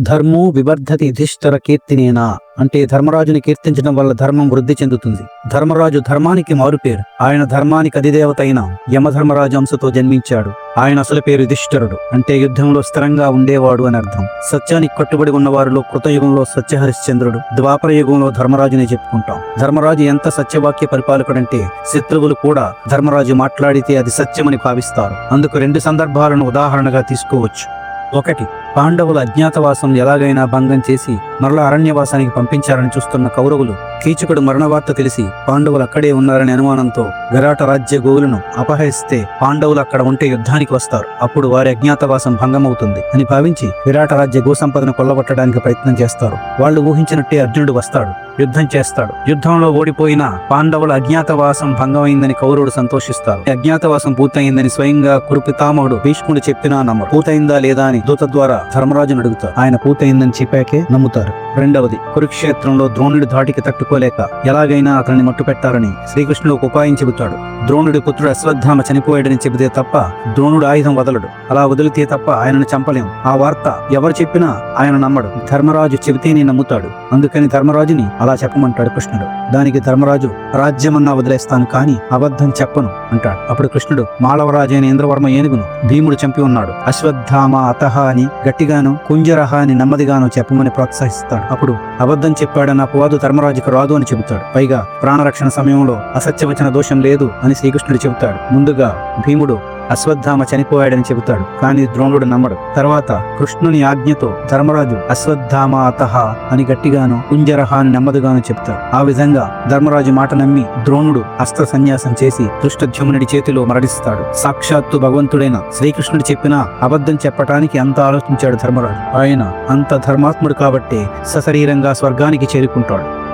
ధర్మో వివర్ధతి యుధిష్ఠర కీర్తినేనా? అంటే ధర్మరాజుని కీర్తించడం వల్ల ధర్మం వృద్ధి చెందుతుంది. ధర్మరాజు ధర్మానికి మారుపేరు. ఆయన ధర్మానికి అధిదేవత అయిన యమధర్మరాజు అంశతో జన్మించాడు. ఆయన అసలు పేరు యుధిష్ఠరుడు అంటే యుద్ధంలో స్థిరంగా ఉండేవాడు అని అర్థం. సత్యానికి కట్టుబడి ఉన్న వారిలో కృతయుగంలో సత్యహరిశ్చంద్రుడు ద్వాపర యుగంలో ధర్మరాజునే చెప్పుకుంటాం. ధర్మరాజు ఎంత సత్యవాక్య పరిపాలకుడంటే శత్రువులు కూడా ధర్మరాజు మాట్లాడితే అది సత్యమని భావిస్తారు. అందుకు రెండు సందర్భాలను ఉదాహరణగా తీసుకోవచ్చు. ఒకటి పాండవుల అజ్ఞాతవాసం ఎలాగైనా భంగం చేసి మరల అరణ్యవాసానికి పంపించారని చూస్తున్న కౌరవులు కీచకుడు మరణవార్త తెలిసి పాండవులు అక్కడే ఉన్నారనే అనుమానంతో విరాట రాజ్య గోవులను అపహరిస్తే పాండవులు అక్కడ ఉంటే యుద్ధానికి వస్తారు. అప్పుడు వారి అజ్ఞాతవాసం భంగమవుతుంది అని భావించి విరాట రాజ్య గోసంపదను కొల్లగొట్టడానికి ప్రయత్నం చేస్తారు. వాళ్ళు ఊహించినట్టే అర్జునుడు వస్తాడు యుద్ధం చేస్తాడు. యుద్ధంలో ఓడిపోయిన పాండవుల అజ్ఞాతవాసం భంగమైందని కౌరవుడు సంతోషిస్తారు. అజ్ఞాతవాసం పూర్తయిందని స్వయంగా కురుపితామహుడు భీష్ముడు చెప్పినా నమ్మ పూర్తయిందా లేదా అని దూత ద్వారా ధర్మరాజును అడుగుతారు ఆయన పూర్తయిందని చెప్పాకే నమ్ముతారు. రెండవది కురుక్షేత్రంలో ద్రోణుడి ధాటికి తట్టుకోలేక ఎలాగైనా అతన్ని మట్టుపెట్టాలని శ్రీకృష్ణుడు ఒక ఉపాయం చెబుతాడు ద్రోణుడి పుత్రుడు అశ్వత్థామ చనిపోయాడని చెబితే తప్ప ద్రోణుడు ఆయుధం వదలడు. అలా వదిలితే తప్ప ఆయనను చంపలేం. ఆ వార్త ఎవరు చెప్పినా ఆయన నమ్మడు. ధర్మరాజు చెబితేనే నమ్ముతాడు. అందుకని ధర్మరాజుని అలా చెప్పమంటాడు కృష్ణుడు. దానికి ధర్మరాజు రాజ్యమన్నా వదిలేస్తాను కానీ అబద్ధం చెప్పను అంటాడు. అప్పుడు కృష్ణుడు మాళవరాజైన ఇంద్రవర్మ ఏనుగును భీముడు చంపి ఉన్నాడు. అశ్వత్థామ అతహ అని గట్టిగాను కుంజరహ అని నెమ్మదిగాను చెప్పమని ప్రోత్సహిస్తాడు. అప్పుడు అబద్ధం చెప్పాడన్న అపవాదు ధర్మరాజుకు రాదు అని చెబుతాడు. పైగా ప్రాణరక్షణ సమయంలో అసత్యవచన దోషం లేదు అని శ్రీకృష్ణుడు చెబుతాడు. ముందుగా భీముడు అశ్వత్థామ చనిపోయాడని చెబుతాడు. కానీ ద్రోణుడు నమ్మడు. తర్వాత కృష్ణుని ఆజ్ఞతో ధర్మరాజు అశ్వత్థామ అతహ అని గట్టిగాను కుంజరహ అని నెమ్మదిగాను చెప్తాడు. ఆ విధంగా ధర్మరాజు మాట నమ్మి ద్రోణుడు అస్త్ర సన్యాసం చేసి ధృష్టధ్యుమ్నుడి చేతిలో మరణిస్తాడు. సాక్షాత్తు భగవంతుడైన శ్రీకృష్ణుడు చెప్పినా అబద్ధం చెప్పటానికి అంత ఆలోచించాడు ధర్మరాజు. ఆయన అంత ధర్మాత్ముడు కాబట్టి సశరీరంగా స్వర్గానికి చేరుకుంటాడు.